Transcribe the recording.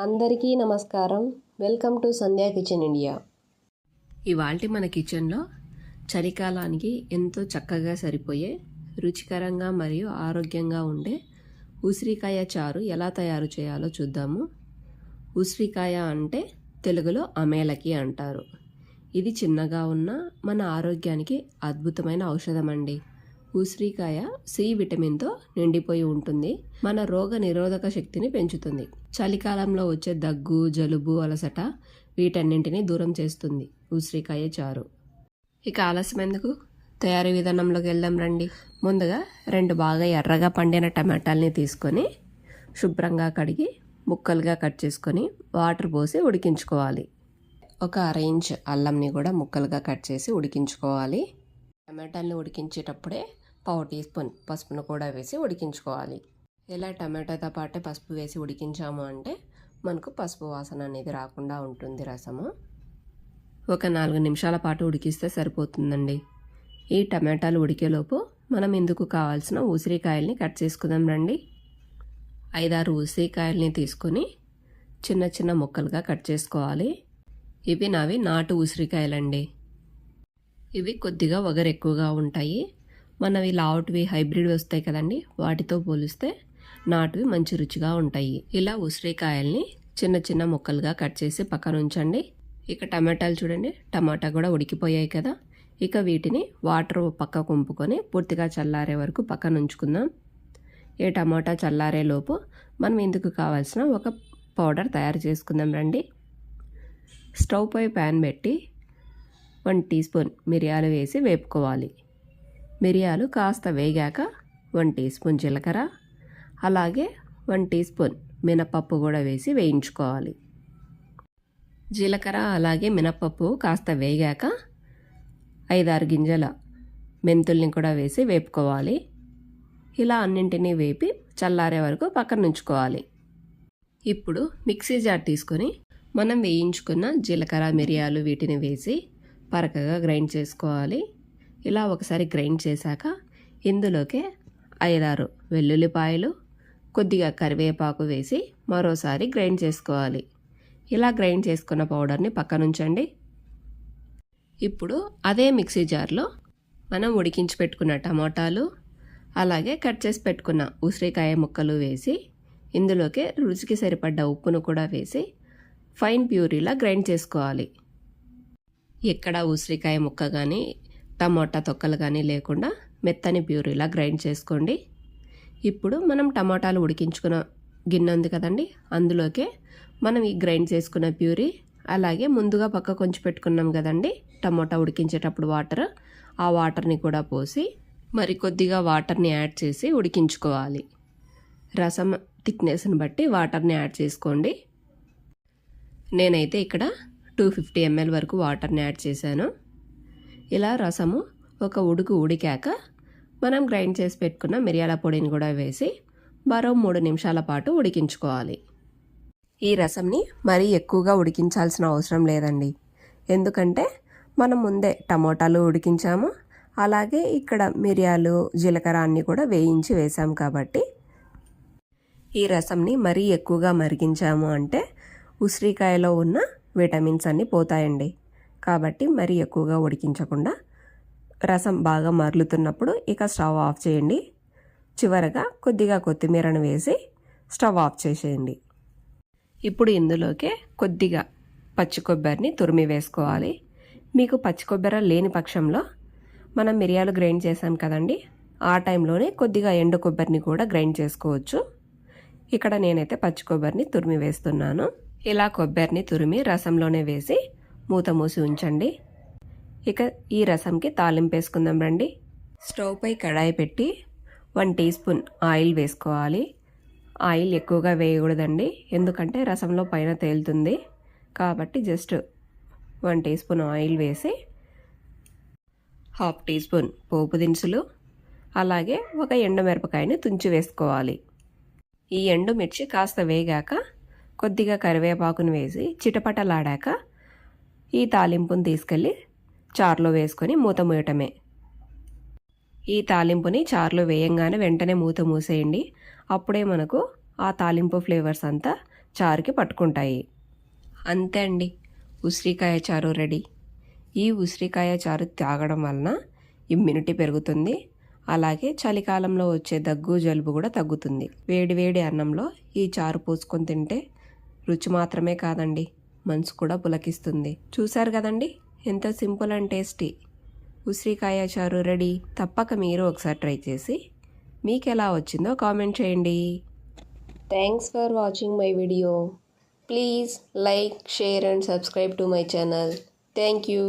అందరికీ నమస్కారం. Welcome to Sandhya kitchen India. ఇవాళ మన కిచెన్లో చలికాలానికి ఎంతో చక్కగా సరిపోయే రుచికరంగా మరియు ఆరోగ్యంగా ఉండే ఉసిరికాయ చారు ఎలా తయారు చేయాలో చూద్దాము. ఉసిరికాయ అంటే తెలుగులో అమేలకి అంటారు. ఇది చిన్నగా ఉన్న మన ఆరోగ్యానికి అద్భుతమైన ఔషధం అండి ఉసిరికాయ సి విటమిన్తో నిండిపోయి ఉంటుంది. మన రోగ నిరోధక శక్తిని పెంచుతుంది. చలికాలంలో వచ్చే దగ్గు జలుబు అలసట వీటన్నింటినీ దూరం చేస్తుంది ఉసిరికాయ చారు. ఇక ఆలస్యం ఎందుకు? తయారీ విధానంలోకి వెళ్దాం రండి. ముందుగా రెండు బాగా ఎర్రగా పండిన టమాటాలని తీసుకొని శుభ్రంగా కడిగి ముక్కలుగా కట్ చేసుకొని వాటర్ పోసి ఉడికించుకోవాలి. ఒక అర ఇంచ్ అల్లంని కూడా ముక్కలుగా కట్ చేసి ఉడికించుకోవాలి. టమాటాలని ఉడికించేటప్పుడే పావు టీ స్పూన్ పసుపును కూడా వేసి ఉడికించుకోవాలి. ఇలా టమాటాతో పాటే పసుపు వేసి ఉడికించాము అంటే మనకు పసుపు వాసన అనేది రాకుండా ఉంటుంది రసము. ఒక నాలుగు నిమిషాల పాటు ఉడికిస్తే సరిపోతుందండి. ఈ టమాటాలు ఉడికేలోపు మనం ఇందుకు కావాల్సిన ఉసిరికాయల్ని కట్ చేసుకుందాం రండి. ఐదారు ఉసిరికాయల్ని తీసుకొని చిన్న చిన్న ముక్కలుగా కట్ చేసుకోవాలి. ఇవి నావి నాటు ఉసిరికాయలండి. ఇవి కొద్దిగా ఒగరు ఎక్కువగా ఉంటాయి. మనవి లావుటివి హైబ్రిడ్ వస్తాయి కదండి వాటితో పోలిస్తే నాటువి మంచి రుచిగా ఉంటాయి. ఇలా ఉసిరికాయల్ని చిన్న చిన్న ముక్కలుగా కట్ చేసి పక్కన ఉంచండి. ఇక టమాటాలు చూడండి టమాటా కూడా ఉడికిపోయాయి కదా. ఇక వీటిని వాటర్ పక్క కుంపుకొని పూర్తిగా చల్లారే వరకు పక్కన ఉంచుకుందాం. ఈ టమాటా చల్లారే లోపు మనం ఇందుకు కావాల్సిన ఒక పౌడర్ తయారు చేసుకుందాం రండి. స్టవ్ పై ప్యాన్ పెట్టి వన్ టీ స్పూన్ మిరియాలు వేసి వేపుకోవాలి. మిరియాలు కాస్త వేగాక వన్ టీ స్పూన్ జీలకర్ర అలాగే వన్ టీ స్పూన్ మినపప్పు కూడా వేసి వేయించుకోవాలి. జీలకర్ర అలాగే మినపప్పు కాస్త వేగాక ఐదారు గింజల మెంతుల్ని కూడా వేసి వేపుకోవాలి. ఇలా అన్నింటినీ వేపి చల్లారే వరకు పక్కన ఉంచుకోవాలి. ఇప్పుడు మిక్సీ జార్ తీసుకొని మనం వేయించుకున్న జీలకర్ర మిరియాలు వీటిని వేసి పరకగా గ్రైండ్ చేసుకోవాలి. ఇలా ఒకసారి గ్రైండ్ చేశాక ఇందులోకే ఐదారు వెల్లుల్లిపాయలు కొద్దిగా కరివేపాకు వేసి మరోసారి గ్రైండ్ చేసుకోవాలి. ఇలా గ్రైండ్ చేసుకున్న పౌడర్ని పక్కనుంచండి. ఇప్పుడు అదే మిక్సీ జార్లో మనం ఉడికించి పెట్టుకున్న టమాటాలు అలాగే కట్ చేసి పెట్టుకున్న ఉసిరికాయ ముక్కలు వేసి ఇందులోకి రుచికి సరిపడ్డ ఉప్పును కూడా వేసి ఫైన్ ప్యూరీలా గ్రైండ్ చేసుకోవాలి. ఎక్కడ ఉసిరికాయ ముక్క కానీ టమోటా తొక్కలు కానీ లేకుండా మెత్తని ప్యూరీలా గ్రైండ్ చేసుకోండి. ఇప్పుడు మనం టమాటాలు ఉడికించుకున్న గిన్నె ఉంది కదండి అందులోకే మనం ఈ గ్రైండ్ చేసుకున్న ప్యూరీ అలాగే ముందుగా పక్క కొంచెం పెట్టుకున్నాం కదండి టమోటా ఉడికించేటప్పుడు వాటర్ ఆ వాటర్ని కూడా పోసి మరి కొద్దిగా వాటర్ని యాడ్ చేసి ఉడికించుకోవాలి. రసం థిక్నెస్ని బట్టి వాటర్ని యాడ్ చేసుకోండి. నేనైతే ఇక్కడ టూ ఫిఫ్టీ ఎంఎల్ వరకు వాటర్ని యాడ్ చేశాను. ఇలా రసము ఒక ఉడుకు ఉడికాక మనం గ్రైండ్ చేసి పెట్టుకున్న మిరియాల పొడిని కూడా వేసి మరో మూడు నిమిషాల పాటు ఉడికించుకోవాలి. ఈ రసంని మరీ ఎక్కువగా ఉడికించాల్సిన అవసరం లేదండి. ఎందుకంటే మనం ముందే టమోటాలు ఉడికించాము. అలాగే ఇక్కడ మిరియాలు జీలకర్ర అన్నీ కూడా వేయించి వేసాం కాబట్టి ఈ రసంని మరీ ఎక్కువగా మరిగించాము అంటే ఉసిరికాయలో ఉన్న విటమిన్స్ అన్నీ పోతాయండి. కాబట్టి మరీ ఎక్కువగా ఉడికించకుండా రసం బాగా మరలుతున్నప్పుడు ఇక స్టవ్ ఆఫ్ చేయండి. చివరగా కొద్దిగా కొత్తిమీరను వేసి స్టవ్ ఆఫ్ చేసేయండి. ఇప్పుడు ఇందులోకే కొద్దిగా పచ్చి కొబ్బరిని తురిమి వేసుకోవాలి. మీకు పచ్చి కొబ్బరి లేని పక్షంలో మనం మిరియాలు గ్రైండ్ చేసాం కదండి ఆ టైంలోనే కొద్దిగా ఎండు కొబ్బరిని కూడా గ్రైండ్ చేసుకోవచ్చు. ఇక్కడ నేనైతే పచ్చి కొబ్బరిని తురిమి వేస్తున్నాను. ఇలా కొబ్బరిని తురిమి రసంలోనే వేసి మూత మూసి ఉంచండి. ఇక ఈ రసంకి తాలింపు వేసుకుందాం రండి. స్టవ్ పై కడాయి పెట్టి వన్ టీ స్పూన్ ఆయిల్ వేసుకోవాలి. ఆయిల్ ఎక్కువగా వేయకూడదండి. ఎందుకంటే రసంలో పైన తేలుతుంది. కాబట్టి just one teaspoon oil వేసి హాఫ్ టీ స్పూన్ పోపు దినుసులు అలాగే ఒక ఎండుమిరపకాయని తుంచి వేసుకోవాలి. ఈ ఎండుమిర్చి కాస్త వేగాక కొద్దిగా కరివేపాకును వేసి చిటపటలాడాక ఈ తాలింపుని తీసుకెళ్ళి చారులో వేసుకొని మూత మూయటమే. ఈ తాలింపుని చారులో వేయంగానే వెంటనే మూత మూసేయండి. అప్పుడే మనకు ఆ తాలింపు ఫ్లేవర్స్ అంతా చారుకి పట్టుకుంటాయి. అంతే అండి. ఉసిరికాయ చారు రెడీ. ఈ ఉసిరికాయ చారు తాగడం వలన ఇమ్యూనిటీ పెరుగుతుంది. అలాగే చలికాలంలో వచ్చే దగ్గు జలుబు కూడా తగ్గుతుంది. వేడి వేడి అన్నంలో ఈ చారు పోసుకొని తింటే రుచి మాత్రమే కాదండి. మనసు కూడా పులకిస్తుంది. చూశారు కదండి? ఎంత సింపుల్ అండ్ టేస్టీ. ఉసిరికాయ చారు రెడీ. తప్పక మీరు ఒకసారి ట్రై చేసి మీకు ఎలా వచ్చిందో కామెంట్ చేయండి. Thanks for watching my video please like share and subscribe to my channel thank you